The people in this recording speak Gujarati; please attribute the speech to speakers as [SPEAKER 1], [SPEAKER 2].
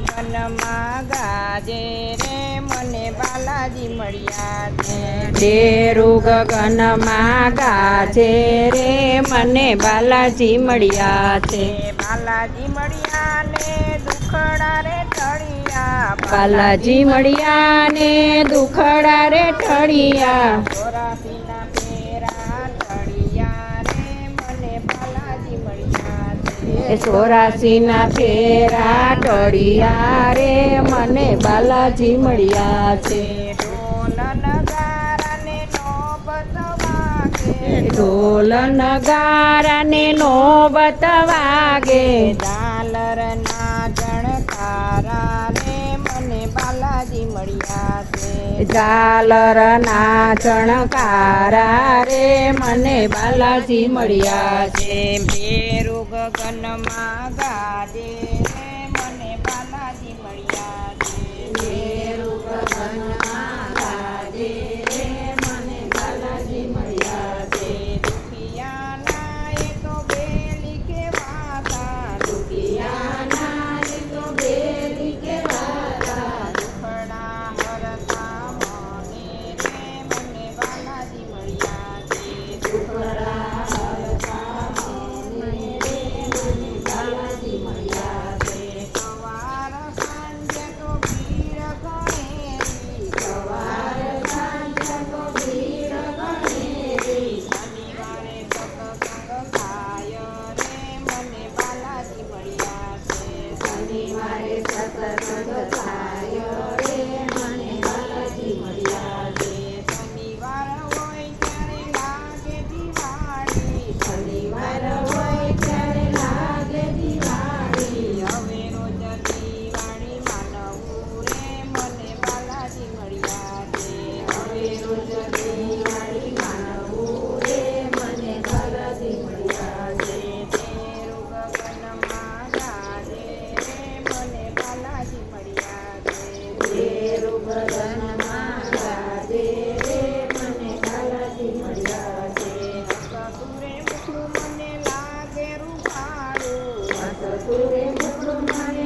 [SPEAKER 1] વનમાં ગાજે રે મને બાલાજી મળ્યા છે.
[SPEAKER 2] ડેરુ ગગનમાં ગાજે રે મને બાલાજી મળ્યા છે.
[SPEAKER 1] બાલાજી મળ્યા ને દુખડા રે ટળિયા
[SPEAKER 2] બાલાજી મળ્યા ને દુખડા રે
[SPEAKER 1] ટળિયા
[SPEAKER 2] એ સોરાસીના ફેરા ટળિયા રે મને બાલાજી મળ્યા છે.
[SPEAKER 1] ઢોલ નગારાને નોબત વાગે
[SPEAKER 2] ડાલર ના
[SPEAKER 1] જણકારા
[SPEAKER 2] ઝાલર ના ચણકારા રે મને બાલાજી મળ્યા છે.
[SPEAKER 1] ભેરુ ગગનમાં ગાદે ಮಾಡ್ತಾರೆ ಕೊಡುಗೆ ಹಾಗೆ